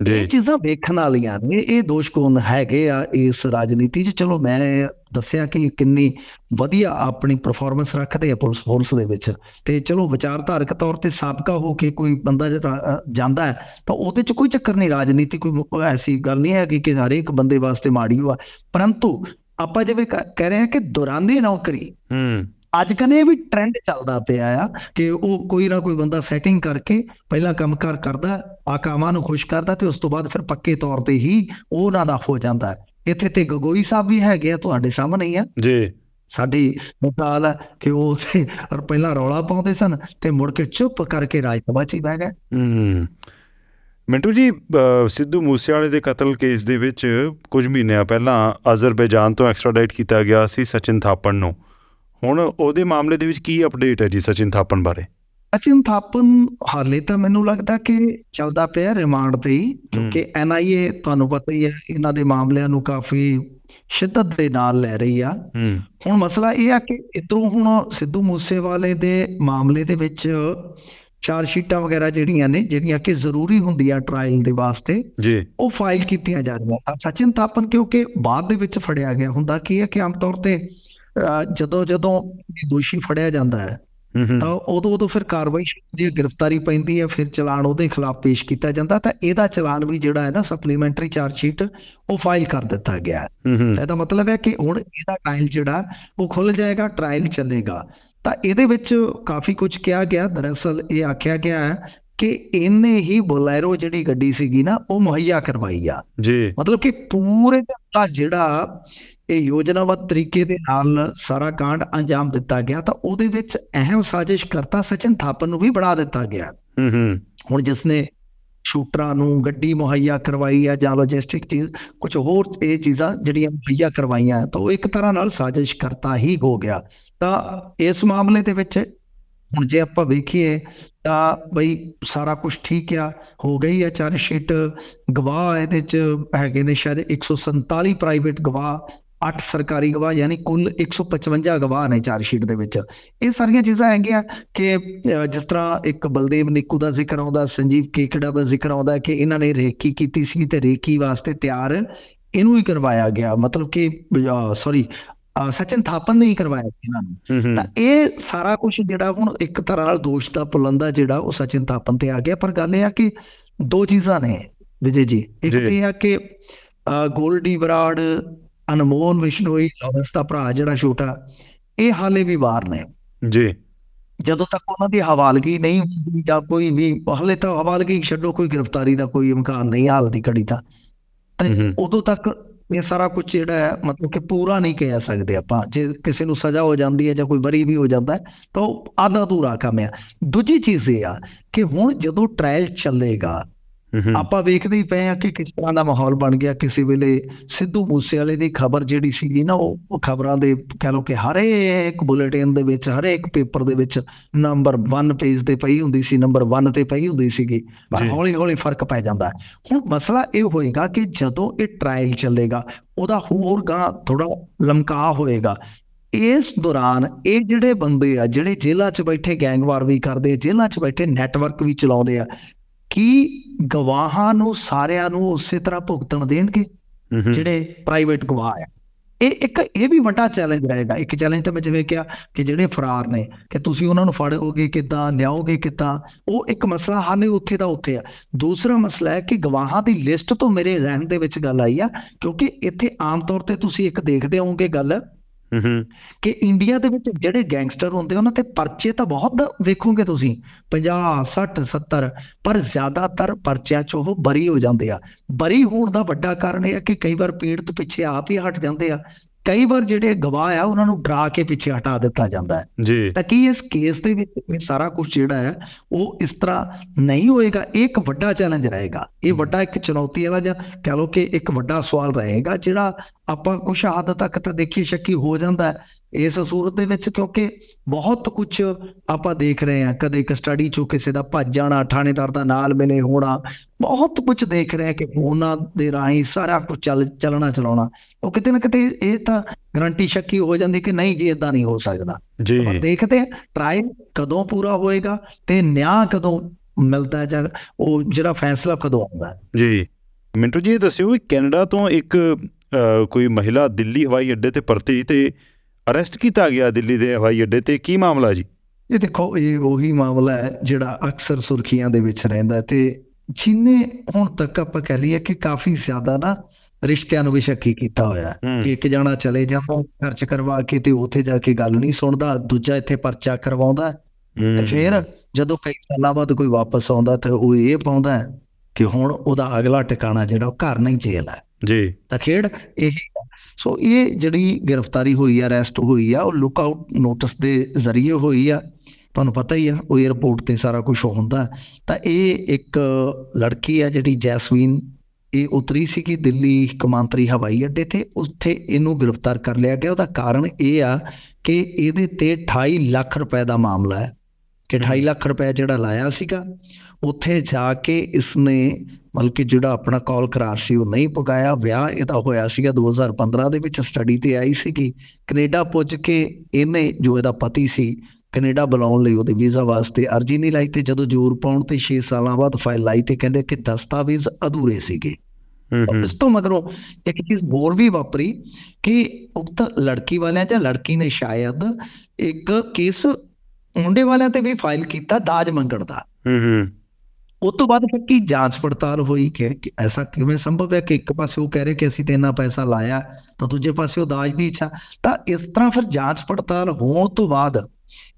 ਇਹ ਚੀਜ਼ਾਂ ਵੇਖਣ ਵਾਲੀਆਂ ਨੇ ਇਹ ਦੋਸ਼ ਕੋਣ ਹੈਗੇ ਆ ਇਸ ਰਾਜਨੀਤੀ 'ਚ? ਚਲੋ ਮੈਂ ਦੱਸਿਆ ਕਿ ਕਿੰਨੀ ਵਧੀਆ ਆਪਣੀ ਪਰਫਾਰਮੈਂਸ ਰੱਖਦੇ ਆ ਪੁਲਿਸ ਫੋਰਸ ਦੇ ਵਿੱਚ। ਤੇ ਚਲੋ ਵਿਚਾਰਧਾਰਕ ਤੌਰ ਤੇ ਸਾਬਕਾ ਹੋ ਕੇ ਕੋਈ ਬੰਦਾ ਜਾਂਦਾ ਹੈ ਤਾਂ ਉਹਦੇ 'ਚ ਕੋਈ ਚੱਕਰ ਨਹੀਂ ਰਾਜਨੀਤੀ ਕੋਈ ਐਸੀ ਗੱਲ ਨਹੀਂ ਹੈਗੀ ਕਿ ਹਰੇਕ ਬੰਦੇ ਵਾਸਤੇ ਮਾੜੀ ਹੋਆ ਪਰੰਤੂ ਆਪਾਂ ਜਿਵੇਂ ਕਹਿ ਰਹੇ ਹਾਂ ਕਿ ਦੌਰਾਨੇ ਨੌਕਰੀ ਹੂੰ। ਅੱਜ ਇਹ ਵੀ ਟ੍ਰੈਂਡ ਚੱਲਦਾ ਪਿਆ ਆ ਕਿ ਉਹ ਕੋਈ ਨਾ ਕੋਈ ਬੰਦਾ ਸੈਟਿੰਗ ਕਰਕੇ ਪਹਿਲਾਂ ਕੰਮਕਾਰ ਕਰਦਾ ਆਕਾਵਾਂ ਨੂੰ ਖੁਸ਼ ਕਰਦਾ ਤੇ ਉਸ ਤੋਂ ਬਾਅਦ ਫਿਰ ਪੱਕੇ ਤੌਰ ਤੇ ਹੀ ਉਹ ਉਹਨਾਂ ਦਾ ਹੋ ਜਾਂਦਾ ਹੈ। ਇੱਥੇ ਤੇ ਗਗੋਈ ਸਾਹਿਬ ਵੀ ਹੈਗੇ ਆ ਤੁਹਾਡੇ ਸਾਹਮਣੇ ਹੀ ਆ। ਜੀ। ਸਾਡੀ ਮਿਸਾਲ ਹੈ ਕਿ ਉਹ ਔਰ ਪਹਿਲਾਂ ਰੌਲਾ ਪਾਉਂਦੇ ਸਨ ਤੇ ਮੁੜ ਕੇ ਚੁੱਪ ਕਰਕੇ ਰਾਜ ਸਭਾ 'ਚ ਹੀ ਬਹਿ ਗਏ। ਹੂੰ। ਮਿੰਟੂ ਜੀ ਸਿੱਧੂ ਮੂਸੇਵਾਲੇ ਦੇ ਕਤਲ ਕੇਸ ਦੇ ਵਿੱਚ ਕੁਝ ਮਹੀਨਿਆਂ ਪਹਿਲਾਂ ਅਜ਼ਰਬੈਜਾਨ ਤੋਂ ਐਕਸਟ੍ਰਾਡਾਈਟ ਕੀਤਾ ਗਿਆ ਸੀ ਸਚਿਨ ਥਾਪੜ ਨੂੰ। ਹੁਣ ਉਹਦੇ ਮਾਮਲੇ ਦੇ ਵਿੱਚ ਕੀ ਅਪਡੇਟ ਹੈ ਜੀ ਸਚਿਨ ਥਾਪੜ ਬਾਰੇ? ਅਚਿਨ ਥਾਪਨ ਹਾਲੇ ਤਾਂ ਮੈਨੂੰ ਲੱਗਦਾ ਕਿ ਚੱਲਦਾ ਪਿਆ ਰਿਮਾਂਡ ਤੇ ਹੀ ਕਿਉਂਕਿ ਐਨਆਈਏ ਤੁਹਾਨੂੰ ਪਤਾ ਹੀ ਹੈ ਇਹਨਾਂ ਦੇ ਮਾਮਲਿਆਂ ਨੂੰ ਕਾਫੀ ਸ਼ਿੱਦਤ ਦੇ ਨਾਲ ਲੈ ਰਹੀ ਆ। ਹੁਣ ਮਸਲਾ ਇਹ ਆ ਕਿ ਇਧਰੋਂ ਹੁਣ ਸਿੱਧੂ ਮੂਸੇਵਾਲੇ ਦੇ ਮਾਮਲੇ ਦੇ ਵਿੱਚ ਚਾਰ ਸ਼ੀਟਾਂ ਵਗੈਰਾ ਜਿਹੜੀਆਂ ਨੇ ਜਿਹੜੀਆਂ ਕਿ ਜ਼ਰੂਰੀ ਹੁੰਦੀਆਂ ਟ੍ਰਾਇਲ ਦੇ ਵਾਸਤੇ ਜੀ। ਉਹ ਫਾਈਲ ਕੀਤੀਆਂ ਜਾ ਰਹੀਆਂ। ਸਚਿਨ ਥਾਪਨ ਕਿਉਂਕਿ ਬਾਅਦ ਦੇ ਵਿੱਚ ਫੜਿਆ ਗਿਆ ਹੁੰਦਾ ਕੀ ਹੈ ਕਿ ਆਮ ਤੌਰ ਤੇ ਜਦੋਂ ਜਦੋਂ ਦੋਸ਼ੀ ਫੜਿਆ ਜਾਂਦਾ ਹੈ ਤਾਂ ਉਦੋਂ ਉਦੋਂ ਫਿਰ ਕਾਰਵਾਈ ਹੈ ਗ੍ਰਿਫਤਾਰੀ ਪੈਂਦੀ ਹੈ ਫਿਰ ਚਲਾਨ ਉਹਦੇ ਖਿਲਾਫ ਪੇਸ਼ ਕੀਤਾ ਜਾਂਦਾ ਤਾਂ ਇਹਦਾ ਚਲਾਨ ਵੀ ਜਿਹੜਾ ਹੈ ਨਾ ਸਪਲੀਮੈਂਟਰੀ ਚਾਰਜ ਸ਼ੀਟ ਉਹ ਫਾਈਲ ਕਰ ਦਿੱਤਾ ਗਿਆ ਹੈ। ਇਹਦਾ ਮਤਲਬ ਹੈ ਕਿ ਹੁਣ ਇਹਦਾ ਟ੍ਰਾਇਲ ਜਿਹੜਾ ਉਹ ਖੁੱਲ ਜਾਏਗਾ ਟ੍ਰਾਇਲ ਚੱਲੇਗਾ। ਤਾਂ ਇਹਦੇ ਵਿੱਚ ਕਾਫੀ ਕੁਝ ਕਿਹਾ ਗਿਆ ਦਰਅਸਲ ਇਹ ਆਖਿਆ ਗਿਆ ਹੈ ਕਿ ਇਹਨੇ ਹੀ ਬੋਲੈਰੋ ਜਿਹੜੀ ਗੱਡੀ ਸੀਗੀ ਨਾ ਉਹ ਮੁਹੱਈਆ ਕਰਵਾਈ ਆ। ਜੀ। ਮਤਲਬ ਕਿ ਪੂਰੇ ਦਾ ਜਿਹੜਾ ਇਹ ਯੋਜਨਾਬੱਧ ਤਰੀਕੇ ਦੇ ਨਾਲ ਸਾਰਾ ਕਾਂਡ ਅੰਜਾਮ ਦਿੱਤਾ ਗਿਆ ਤਾਂ ਉਹਦੇ ਵਿੱਚ ਅਹਿਮ ਸਾਜ਼ਿਸ਼ ਕਰਤਾ ਸਚਿਨ ਥਾਪਰ ਨੂੰ ਵੀ ਬਣਾ ਦਿੱਤਾ ਗਿਆ। ਹੂੰ ਹੂੰ। ਹੁਣ ਜਿਸਨੇ ਸ਼ੂਟਰਾਂ ਨੂੰ ਗੱਡੀ ਮੁਹੱਈਆ ਕਰਵਾਈ ਆ ਜਾਂ ਲੌਜਿਸਟਿਕ ਚੀਜ਼ ਕੁਝ ਹੋਰ ਇਹ ਚੀਜ਼ਾਂ ਜਿਹੜੀਆਂ ਮੁਹੱਈਆ ਕਰਵਾਈਆਂ ਤਾਂ ਉਹ ਇੱਕ ਤਰ੍ਹਾਂ ਨਾਲ ਸਾਜ਼ਿਸ਼ ਕਰਤਾ ਹੀ ਹੋ ਗਿਆ। ਤਾਂ ਇਸ ਮਾਮਲੇ ਦੇ ਵਿੱਚ ਹੁਣ ਜੇ ਆਪਾਂ ਵੇਖੀਏ ਤਾਂ ਬਈ ਸਾਰਾ ਕੁਝ ਠੀਕ ਆ ਹੋ ਗਈ ਆ ਚਾਰ ਸ਼ੀਟ ਗਵਾਹ ਇਹਦੇ ਚ ਹੈਗੇ ਨੇ ਸ਼ਾਇਦ 147 ਪ੍ਰਾਈਵੇਟ ਗਵਾਹ 8 ਸਰਕਾਰੀ ਗਵਾਹ ਯਾਨੀ ਕੁੱਲ 155 ਗਵਾਹ ਨੇ ਚਾਰ ਸ਼ੀਟ ਦੇ ਵਿੱਚ। ਇਹ ਸਾਰੀਆਂ ਚੀਜ਼ਾਂ ਹੈਗੀਆਂ ਕਿ ਜਿਸ ਤਰ੍ਹਾਂ ਇੱਕ ਬਲਦੇਵ ਨਿੱਕੂ ਦਾ ਜ਼ਿਕਰ ਆਉਂਦਾ ਸੰਜੀਵ ਕੇਕੜਾ ਦਾ ਜ਼ਿਕਰ ਆਉਂਦਾ ਕਿ ਇਹਨਾਂ ਨੇ ਰੇਕੀ ਕੀਤੀ ਸੀ ਤੇ ਰੇਕੀ ਵਾਸਤੇ ਤਿਆਰ ਇਹਨੂੰ ਹੀ ਕਰਵਾਇਆ ਗਿਆ। ਮਤਲਬ ਕਿ ਸੌਰੀ ਸਚਿਨ ਥਾਪਨ ਨੇ ਹੀ ਕਰਵਾਇਆ ਸੀ ਇਹਨਾਂ ਨੂੰ। ਤਾਂ ਇਹ ਸਾਰਾ ਕੁਝ ਜਿਹੜਾ ਹੁਣ ਇੱਕ ਤਰ੍ਹਾਂ ਨਾਲ ਦੋਸ਼ ਦਾ ਪੁਲੰਦਾ ਜਿਹੜਾ ਉਹ ਸਚਿਨ ਥਾਪਨ ਤੇ ਆ ਗਿਆ। ਪਰ ਗੱਲ ਇਹ ਆ ਕਿ ਦੋ ਚੀਜ਼ਾਂ ਨੇ ਵਿਜੇ ਜੀ। ਇੱਕ। ਤੇ ਇਹ ਆ ਕਿ ਗੋਲਡੀ ਬਰਾੜ ਅਨਮੋਲ ਵਿਸ਼ਨੋਈ ਲਾਰੈਂਸ ਦਾ ਭਰਾ ਜਿਹੜਾ ਛੋਟਾ ਇਹ ਹਾਲੇ ਵੀ ਬਾਹਰ ਨੇ। ਜੀ। ਜਦੋਂ ਤੱਕ ਉਹਨਾਂ ਦੀ ਹਵਾਲਗੀ ਨਹੀਂ ਹੁੰਦੀ ਜਾਂ ਕੋਈ ਵੀ ਹਾਲੇ ਤਾਂ ਹਵਾਲਗੀ ਛੱਡੋ ਕੋਈ ਗ੍ਰਿਫਤਾਰੀ ਦਾ ਕੋਈ ਇਮਕਾਨ ਨਹੀਂ ਹਾਲ ਦੀ ਘੜੀ ਤਾਂ। ਤੇ। ਉਦੋਂ ਤੱਕ ਇਹ ਸਾਰਾ ਕੁਝ ਜਿਹੜਾ ਹੈ ਮਤਲਬ ਕਿ ਪੂਰਾ ਨਹੀਂ ਕਹਿ ਸਕਦੇ ਆਪਾਂ। ਜੇ ਕਿਸੇ ਨੂੰ ਸਜ਼ਾ ਹੋ ਜਾਂਦੀ ਹੈ ਜਾਂ ਕੋਈ ਬਰੀ ਵੀ ਹੋ ਜਾਂਦਾ ਹੈ ਤਾਂ ਉਹ ਆਧਾ ਅਧੂਰਾ ਕੰਮ ਆ। ਦੂਜੀ ਚੀਜ਼ ਇਹ ਆ ਕਿ ਹੁਣ ਜਦੋਂ ਟ੍ਰਾਇਲ ਚੱਲੇਗਾ ਆਪਾਂ ਵੇਖਦੇ ਹੀ ਪਏ ਆ ਕਿ ਕਿਸ ਤਰ੍ਹਾਂ ਦਾ ਮਾਹੌਲ ਬਣ ਗਿਆ। ਕਿਸੇ ਵੇਲੇ ਸਿੱਧੂ ਮੂਸੇਵਾਲੇ ਦੀ ਖਬਰ ਜਿਹੜੀ ਸੀਗੀ ਨਾ ਉਹ ਖਬਰਾਂ ਦੇ ਕਹਿ ਲਓ ਕਿ ਹਰੇਕ ਬੁਲੇਟਿਨ ਦੇ ਵਿੱਚ ਹਰੇਕ ਪੇਪਰ ਦੇ ਵਿੱਚ ਨੰਬਰ 1 ਪੇਜ ਤੇ ਪਈ ਹੁੰਦੀ ਸੀ ਨੰਬਰ 1 ਤੇ ਪਈ ਹੁੰਦੀ ਸੀਗੀ। ਪਰ। ਹੌਲੀ ਹੌਲੀ ਫ਼ਰਕ ਪੈ ਜਾਂਦਾ। ਹੁਣ ਮਸਲਾ ਇਹ ਹੋਏਗਾ ਕਿ ਜਦੋਂ ਇਹ ਟ੍ਰਾਇਲ ਚੱਲੇਗਾ ਉਹਦਾ ਹੋਰ ਗਾਂ ਥੋੜਾ ਲਮਕਾ ਹੋਏਗਾ। ਇਸ ਦੌਰਾਨ ਇਹ ਜਿਹੜੇ ਬੰਦੇ ਆ ਜਿਹੜੇ ਜੇਲ੍ਹਾਂ 'ਚ ਬੈਠੇ ਗੈਂਗਵਾਰ ਵੀ ਕਰਦੇ ਆ ਜੇਲ੍ਹਾਂ 'ਚ ਬੈਠੇ ਨੈਟਵਰਕ ਵੀ ਚਲਾਉਂਦੇ ਆ ਕੀ ਗਵਾਹਾਂ ਨੂੰ ਸਾਰਿਆਂ ਨੂੰ ਉਸੇ ਤਰ੍ਹਾਂ ਭੁਗਤਣ ਦੇਣਗੇ। ਜਿਹੜੇ ਪ੍ਰਾਈਵੇਟ ਗਵਾਹ ਆ। ਇਹ ਇੱਕ ਇਹ ਵੀ ਵੱਡਾ ਚੈਲੰਜ ਰਹੇਗਾ। ਇੱਕ ਚੈਲੰਜ ਤਾਂ ਮੈਂ ਜਿਵੇਂ ਕਿਹਾ ਕਿ ਜਿਹੜੇ ਫਰਾਰ ਨੇ ਕਿ ਤੁਸੀਂ ਉਹਨਾਂ ਨੂੰ ਫੜੋਗੇ ਕਿੱਦਾਂ ਲਿਆਓਗੇ ਕਿੱਦਾਂ ਉਹ ਇੱਕ ਮਸਲਾ ਹਾਲੇ ਉੱਥੇ ਦਾ ਉੱਥੇ ਆ। ਦੂਸਰਾ ਮਸਲਾ ਹੈ ਕਿ ਗਵਾਹਾਂ ਦੀ ਲਿਸਟ ਤੋਂ ਮੇਰੇ ਜ਼ਿਹਨ ਦੇ ਵਿੱਚ ਗੱਲ ਆਈ ਆ ਕਿਉਂਕਿ ਇੱਥੇ ਆਮ ਤੌਰ ਤੇ ਤੁਸੀਂ ਇੱਕ ਦੇਖਦੇ ਹੋਵੋਗੇ ਗੱਲ ਕਿ ਇੰਡੀਆ ਦੇ ਵਿੱਚ ਜਿਹੜੇ ਗੈਂਗਸਟਰ ਹੁੰਦੇ ਉਹਨਾਂ ਤੇ ਪਰਚੇ ਤਾਂ ਬਹੁਤ ਵੇਖੋਗੇ ਤੁਸੀਂ। 50 60 70 ਪਰ ਜ਼ਿਆਦਾਤਰ ਪਰਚਿਆਂ 'ਚ ਉਹ ਬਰੀ ਹੋ ਜਾਂਦੇ ਆ। ਬਰੀ ਹੋਣ ਦਾ ਵੱਡਾ ਕਾਰਨ ਇਹ ਹੈ ਕਿ ਕਈ ਵਾਰ ਪੀੜਤ ਪਿੱਛੇ ਆਪ ਹੀ ਹਟ ਜਾਂਦੇ ਆ। ਕਈ ਵਾਰ ਜਿਹੜੇ ਗਵਾਹ ਆ ਉਹਨਾਂ ਨੂੰ ਡਰਾ ਕੇ ਪਿੱਛੇ ਹਟਾ ਦਿੱਤਾ ਜਾਂਦਾ ਹੈ। ਜੀ। ਤਾਂ ਕੀ ਇਸ ਕੇਸ ਦੇ ਵਿੱਚ ਇਹ ਸਾਰਾ ਕੁਝ ਜਿਹੜਾ ਹੈ ਉਹ ਇਸ ਤਰ੍ਹਾਂ ਨਹੀਂ ਹੋਏਗਾ ਇਹ ਇੱਕ ਵੱਡਾ ਚੈਲੰਜ ਰਹੇਗਾ। ਇਹ ਵੱਡਾ ਇੱਕ ਚੁਣੌਤੀ ਵਾਲਾ ਜਾਂ ਕਹ ਲਓ ਕਿ ਇੱਕ ਵੱਡਾ ਸਵਾਲ ਰਹੇਗਾ ਜਿਹੜਾ ਆਪਾਂ ਕੁਝ ਹੱਦ ਤੱਕ ਤਾਂ ਦੇਖੀ ਸ਼ੱਕੀ ਹੋ ਜਾਂਦਾ ਹੈ। ਇਸ ਸੂਰਤ ਦੇ ਵਿੱਚ ਕਿਉਂਕਿ ਬਹੁਤ ਕੁਝ ਆਪਾਂ ਦੇਖ ਰਹੇ ਹਾਂ। ਕਦੇ ਕਸਟਡੀ ਚੋਂ ਕਿਸੇ ਦਾ ਭੱਜ ਜਾਣਾ ਥਾਣੇਦਾਰ ਦਾ ਨਾਲ ਮਿਲੇ ਹੋਣਾ ਬਹੁਤ ਕੁਝ ਦੇਖ ਰਹੇ ਕਿ ਫੋਨਾਂ ਦੇ ਰਾਹੀਂ ਸਾਰਾ ਕੁਝ ਚੱਲ ਚੱਲਣਾ ਚਲਾਉਣਾ। ਉਹ ਕਿਤੇ ਨਾ ਕਿਤੇ ਇਹ ਤਾਂ ਗਰੰਟੀ ਸ਼ੱਕੀ ਹੋ ਜਾਂਦੀ ਕਿ ਨਹੀਂ ਜੀ ਇਦਾਂ ਨਹੀਂ ਹੋ ਸਕਦਾ। ਜੀ। ਪਰ ਦੇਖਦੇ ਹਾਂ ਟ੍ਰਾਇਲ ਕਦੋਂ ਪੂਰਾ ਹੋਏਗਾ ਤੇ ਨਿਆਂ ਕਦੋਂ ਮਿਲਦਾ ਜਾਂ ਉਹ ਜਿਹੜਾ ਫੈਸਲਾ ਕਦੋਂ ਆਉਂਦਾ। ਜੀ। ਮਿੰਟੂ ਜੀ ਦੱਸਿਓ ਕੈਨੇਡਾ ਤੋਂ ਇੱਕ ਕੋਈ ਮਹਿਲਾ ਦਿੱਲੀ ਹਵਾਈ ਅੱਡੇ ਤੇ ਪਰਤੀ ਤੇ ਅਰੈਸਟ ਕੀਤਾ ਗਿਆ ਦਿੱਲੀ ਦੇ ਹਵਾਈ ਅੱਡੇ ਤੇ ਕੀ ਮਾਮਲਾ ਜੀ ਇਹ ਦੇਖੋ ਇਹ ਉਹੀ ਮਾਮਲਾ ਹੈ ਜਿਹੜਾ ਅਕਸਰ ਸੁਰਖੀਆਂ ਦੇ ਵਿੱਚ ਰਹਿੰਦਾ ਤੇ ਜਿਨੇ ਹੁਣ ਤੱਕ ਆਪਾਂ ਕਹਿ ਲਈਏ ਕਿ ਕਾਫੀ ਜ਼ਿਆਦਾ ਨਾ ਰਿਸ਼ਤਿਆਂ ਨੂੰ ਵੀ ਸ਼ੱਕੀ ਕੀਤਾ ਹੋਇਆ। ਕਿ ਇੱਕ ਜਾਣਾ ਚਲੇ ਜਾਂਦਾ ਖਰਚ ਕਰਵਾ ਕੇ ਤੇ ਉੱਥੇ ਜਾ ਕੇ ਗੱਲ ਨਹੀਂ ਸੁਣਦਾ ਦੂਜਾ ਇੱਥੇ ਪਰਚਾ ਕਰਵਾਉਂਦਾ ਤੇ। ਫਿਰ ਜਦੋਂ ਕਈ ਸਾਲਾਂ ਬਾਅਦ ਕੋਈ ਵਾਪਸ ਆਉਂਦਾ ਤੇ ਉਹ ਇਹ ਪਾਉਂਦਾ ਕਿ ਹੁਣ ਉਹਦਾ ਅਗਲਾ ਟਿਕਾਣਾ ਜਿਹੜਾ ਉਹ ਘਰ ਨਹੀਂ ਜੇਲ੍ਹ ਹੈ ਜੀ ਤਾਂ ਖੇਡ ਇਹ ਸੋ ਇਹ ਜਿਹੜੀ ਗ੍ਰਿਫਤਾਰੀ ਹੋਈ ਆ ਅਰੈਸਟ ਹੋਈ ਆ ਉਹ ਲੁੱਕ ਆਊਟ ਨੋਟਿਸ ਦੇ ਜ਼ਰੀਏ ਹੋਈ ਆ। ਤੁਹਾਨੂੰ ਪਤਾ ਹੀ ਆ ਉਹ 에ਅਰਪੋਰਟ ਤੇ ਸਾਰਾ ਕੁਝ ਹੁੰਦਾ। ਤਾਂ ਇਹ ਇੱਕ ਲੜਕੀ ਆ ਜਿਹੜੀ ਜੈਸਮੀਨ ਇਹ ਉਤਰੀ ਸੀ ਕਿ ਦਿੱਲੀ ਕਮਾਂਤਰੀ ਹਵਾਈ ਅੱਡੇ ਤੇ। ਉੱਥੇ ਇਹਨੂੰ ਗ੍ਰਿਫਤਾਰ ਕਰ ਲਿਆ ਗਿਆ। ਉਹਦਾ ਕਾਰਨ ਇਹ ਆ ਕਿ ਇਹਦੇ ਤੇ 28 ਲੱਖ ਰੁਪਏ ਦਾ ਮਾਮਲਾ ਹੈ। ਕਿ 28 ਲੱਖ ਰੁਪਏ ਜਿਹੜਾ ਲਾਇਆ ਸੀਗਾ ਉੱਥੇ ਜਾ ਕੇ ਇਸਨੇ ਮਤਲਬ ਕਿ ਜਿਹੜਾ ਆਪਣਾ ਕਾਲ ਕਰਾਰ ਸੀ ਉਹ ਨਹੀਂ ਪੁਗਾਇਆ। ਵਿਆਹ ਇਹਦਾ ਹੋਇਆ ਸੀਗਾ 2015 ਦੇ ਵਿੱਚ ਸਟੱਡੀ ਤੇ ਆਈ ਸੀਗੀ। ਕੈਨੇਡਾ ਪੁੱਜ ਕੇ ਇਹਨੇ ਜੋ ਇਹਦਾ ਪਤੀ ਸੀ ਕੈਨੇਡਾ ਬੁਲਾਉਣ ਲਈ ਉਹਦੇ ਵੀਜ਼ਾ ਵਾਸਤੇ ਅਰਜੀ ਨਹੀਂ ਲਾਈ ਤੇ ਜਦੋਂ ਜ਼ੋਰ ਪਾਉਣ ਤੇ 6 ਸਾਲਾਂ ਬਾਅਦ ਫਾਈਲ ਲਾਈ ਤੇ ਕਹਿੰਦੇ ਕਿ ਦਸਤਾਵੇਜ਼ ਅਧੂਰੇ ਸੀਗੇ। ਇਸ ਤੋਂ ਮਗਰੋਂ ਇੱਕ ਚੀਜ਼ ਹੋਰ ਵੀ ਵਾਪਰੀ ਕਿ ਉਕਤ ਲੜਕੀ ਵਾਲਿਆਂ ਜਾਂ ਲੜਕੀ ਨੇ ਸ਼ਾਇਦ ਇੱਕ ਕੇਸ ਮੁੰਡੇ ਵਾਲਿਆਂ ਤੇ ਵੀ ਫਾਈਲ ਕੀਤਾ ਦਾਜ ਮੰਗਣ ਦਾ। ਹੂੰ ਹੂੰ। ਉਸ ਤੋਂ ਬਾਅਦ ਫਿਰ ਕੀ ਜਾਂਚ ਪੜਤਾਲ ਹੋਈ ਕਿ ਕਿ ਐਸਾ ਕਿਵੇਂ ਸੰਭਵ ਹੈ ਕਿ ਇੱਕ ਪਾਸੇ ਉਹ ਕਹਿ ਰਹੇ ਕਿ ਅਸੀਂ ਤੇ ਇੰਨਾ ਪੈਸਾ ਲਾਇਆ ਤਾਂ ਦੂਜੇ ਪਾਸੇ ਉਹ ਦਾਜ ਦੀ ਇੱਛਾ। ਤਾਂ ਇਸ ਤਰ੍ਹਾਂ ਫਿਰ ਜਾਂਚ ਪੜਤਾਲ ਹੋਣ ਤੋਂ ਬਾਅਦ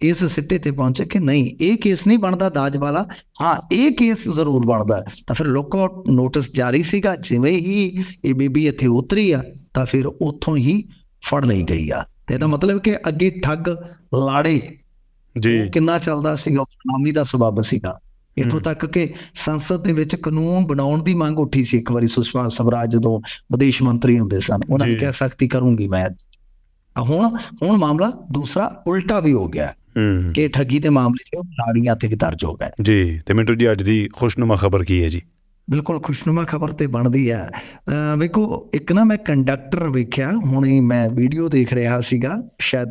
ਇਸ ਸਿੱਟੇ ਤੇ ਪਹੁੰਚੇ ਕਿ ਨਹੀਂ ਇਹ ਕੇਸ ਨਹੀਂ ਬਣਦਾ ਦਾਜ ਵਾਲਾ। ਹਾਂ ਇਹ ਕੇਸ ਜ਼ਰੂਰ ਬਣਦਾ। ਤਾਂ ਫਿਰ ਲੁੱਕਆਊਟ ਨੋਟਿਸ ਜਾਰੀ ਸੀਗਾ ਜਿਵੇਂ ਹੀ ਇਹ ਬੀਬੀ ਇੱਥੇ ਉਤਰੀ ਆ ਤਾਂ ਫਿਰ ਉੱਥੋਂ ਹੀ ਫੜ ਲਈ ਗਈ ਆ। ਤੇ ਇਹਦਾ ਮਤਲਬ ਕਿ ਅੱਗੇ ਠੱਗ ਲਾੜੇ ਜੀ। ਕਿੰਨਾ ਚੱਲਦਾ ਸੀਗਾ ਨਾਮੀ ਦਾ ਸਬਬ ਸੀਗਾ। ਇੱਥੋਂ। ਤੱਕ ਕਿ ਸੰਸਦ ਦੇ ਵਿੱਚ ਕਾਨੂੰਨ ਬਣਾਉਣ ਦੀ ਮੰਗ ਉੱਠੀ ਸੀ ਇੱਕ ਵਾਰੀ ਸੁਸ਼ਮਾ ਸਵਰਾਜ ਜਦੋਂ ਵਿਦੇਸ਼ ਮੰਤਰੀ ਹੁੰਦੇ ਸਨ। ਉਹਨਾਂ ਨੇ। ਕਿਹਾ ਸਖਤੀ ਕਰੂੰਗੀ ਮੈਂ ਹੁਣ ਹੁਣ ਮਾਮਲਾ ਦੂਸਰਾ ਉਲਟਾ ਵੀ ਹੋ ਗਿਆ। ਕਿ ਠੱਗੀ ਦੇ ਮਾਮਲੇ 'ਚ ਨਾੜੀਆਂ ਤੇ ਦਰਜ ਹੋ ਗਏ। ਜੀ ਤੇ ਮਿੰਟੂ ਜੀ ਅੱਜ ਦੀ ਖੁਸ਼ਨੁਮਾ ਖਬਰ ਕੀ ਹੈ ਜੀ? ਬਿਲਕੁਲ ਖੁਸ਼ਨੁਮਾ ਖਬਰ ਤੇ ਬਣਦੀ ਅਹ ਵੇਖੋ ਇੱਕ ਨਾ ਮੈਂ ਕੰਡਕਟਰ ਵੇਖਿਆ ਹੁਣੇ ਮੈਂ ਵੀਡੀਓ ਦੇਖ ਰਿਹਾ ਸੀਗਾ ਸ਼ਾਇਦ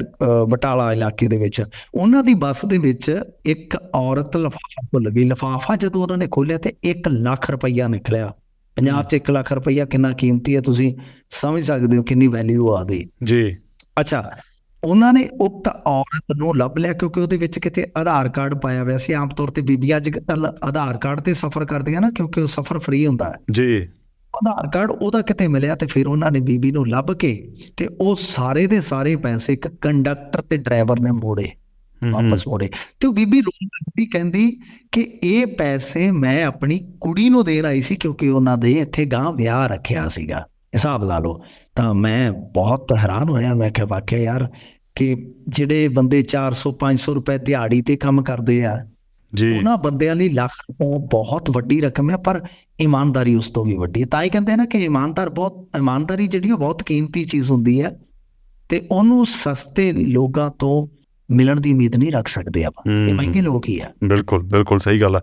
ਬਟਾਲਾ ਇਲਾਕੇ ਦੇ ਵਿੱਚ। ਉਹਨਾਂ ਦੀ ਬੱਸ ਦੇ ਵਿੱਚ ਇੱਕ ਔਰਤ ਲਿਫਾਫਾ ਭੁੱਲ ਗਈ। ਲਿਫਾਫਾ ਜਦੋਂ ਉਹਨਾਂ ਨੇ ਖੋਲ੍ਹਿਆ ਤੇ 1 ਲੱਖ ਰੁਪਈਆ ਨਿਕਲਿਆ। ਪੰਜਾਬ 'ਚ 1 ਲੱਖ ਰੁਪਈਆ ਕਿੰਨਾ ਕੀਮਤੀ ਹੈ ਤੁਸੀਂ ਸਮਝ ਸਕਦੇ ਹੋ ਕਿੰਨੀ ਵੈਲਿਊ ਆ ਗਈ। ਜੀ। ਅੱਛਾ ਉਹਨਾਂ ਨੇ ਉਕਤ ਔਰਤ ਨੂੰ ਲੱਭ ਲਿਆ ਕਿਉਂਕਿ ਉਹਦੇ ਵਿੱਚ ਕਿਤੇ ਆਧਾਰ ਕਾਰਡ ਪਾਇਆ ਹੋਇਆ ਸੀ। ਆਮ ਤੌਰ ਤੇ ਬੀਬੀਆਂ ਅੱਜ ਕੱਲ੍ਹ ਆਧਾਰ ਕਾਰਡ ਤੇ ਸਫ਼ਰ ਕਰਦੀਆਂ ਨਾ ਕਿਉਂਕਿ ਉਹ ਸਫ਼ਰ ਫ੍ਰੀ ਹੁੰਦਾ ਹੈ। ਜੀ। ਆਧਾਰ ਕਾਰਡ ਉਹਦਾ ਕਿਤੇ ਮਿਲਿਆ ਤੇ ਫਿਰ ਉਹਨਾਂ ਨੇ ਬੀਬੀ ਨੂੰ ਲੱਭ ਕੇ ਤੇ ਉਹ ਸਾਰੇ ਦੇ ਸਾਰੇ ਪੈਸੇ ਇੱਕ ਕੰਡਕਟਰ ਤੇ ਡਰਾਈਵਰ ਨੇ ਮੋੜੇ। ਵਾਪਸ ਮੋੜੇ। ਤੇ ਉਹ ਬੀਬੀ ਰੋਣ ਲੱਗੀ ਕਹਿੰਦੀ ਕਿ ਇਹ ਪੈਸੇ ਮੈਂ ਆਪਣੀ ਕੁੜੀ ਨੂੰ ਦੇਣ ਆਈ ਸੀ ਕਿਉਂਕਿ ਉਹਨਾਂ ਦੇ ਇੱਥੇ ਗਾਂ ਵਿਆਹ ਰੱਖਿਆ ਸੀਗਾ। ਹਿਸਾਬ ਲਾ ਲਓ। ਤਾਂ ਮੈਂ ਬਹੁਤ ਹੈਰਾਨ ਹੋਇਆ ਮੈਂ ਕਿਹਾ ਵਾਕਿਆ ਯਾਰ ਕਿ ਜਿਹੜੇ ਬੰਦੇ 400 500 ਰੁਪਏ ਦਿਹਾੜੀ ਤੇ ਕੰਮ ਕਰਦੇ ਆ ਜੀ। ਉਹਨਾਂ ਬੰਦਿਆਂ ਲਈ ਲੱਖ ਰੁਪਏ ਬਹੁਤ ਵੱਡੀ ਰਕਮ ਹੈ ਪਰ ਇਮਾਨਦਾਰੀ ਉਸ ਤੋਂ ਵੀ ਵੱਡੀ ਹੈ ਤਾਂ ਹੀ ਕਹਿੰਦੇ ਆ ਨਾ ਕਿ ਇਮਾਨਦਾਰ ਬਹੁਤ ਇਮਾਨਦਾਰੀ ਜਿਹੜੀ ਉਹ ਬਹੁਤ ਕੀਮਤੀ ਚੀਜ਼ ਹੁੰਦੀ ਹੈ ਤੇ ਉਹਨੂੰ ਸਸਤੇ ਲੋਕਾਂ ਤੋਂ ਮਿਲਣ ਦੀ ਉਮੀਦ ਨਹੀਂ ਰੱਖ ਸਕਦੇ ਆਪਾਂ। ਇਹ। ਮਹਿੰਗੇ ਲੋਕ ਹੀ ਆ। ਬਿਲਕੁਲ ਬਿਲਕੁਲ ਸਹੀ ਗੱਲ ਹੈ